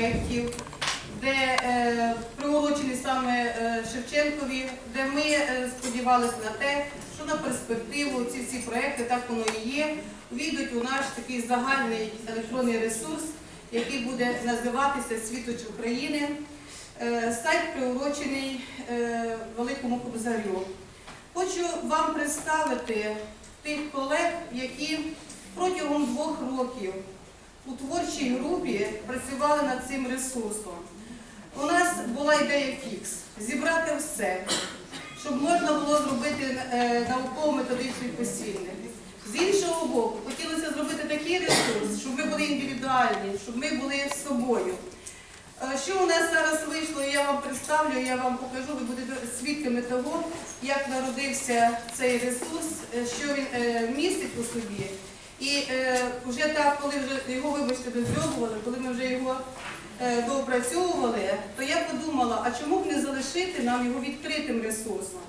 проєктів, де е, приурочені саме е, Шевченкові, де ми е, сподівалися на те, що на перспективу ці всі проєкти, так воно і є, війдуть у наш такий загальний електронний ресурс, який буде називатися Світоч України. Е, Сайт приурочений е, Великому Кобзарю. Хочу вам представити тих колег, які протягом двох років у творчій групі працювали над цим ресурсом. У нас була ідея фікс зібрати все, щоб можна було зробити е, науково-методичний посібник. З іншого боку, хотілося зробити такий ресурс, щоб ми були індивідуальні, щоб ми були з собою. Е, Що у нас зараз вийшло, я вам представлю, я вам покажу, ви будете свідками того, як народився цей ресурс, е, що він містить у собі. І е, вже так, коли вже його, вибачте, дозйомували, коли ми вже його е, доопрацьовували, то я подумала, а чому б не залишити нам його відкритим ресурсом?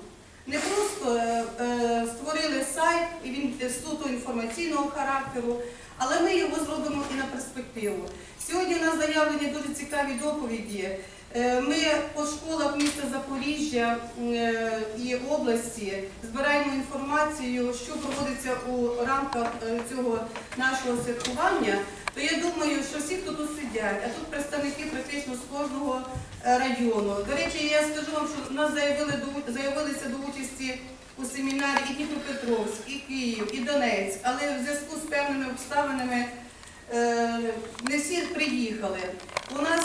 Не просто е, е, створили сайт, і він суто інформаційного характеру, але ми його зробимо і на перспективу. Сьогодні у нас заявлені дуже цікаві доповіді. Е, Ми по школах міста Запоріжжя е, і області збираємо інформацію, що проводиться у рамках е, цього нашого святкування. То я думаю, що всі, хто тут сидять, а тут представники практично з кожного району. До речі, я скажу вам, що нас заявили заявилися до участі у семінарі і Дніпропетровськ, і Київ, і Донецьк, але в зв'язку з певними обставинами не всі приїхали. У нас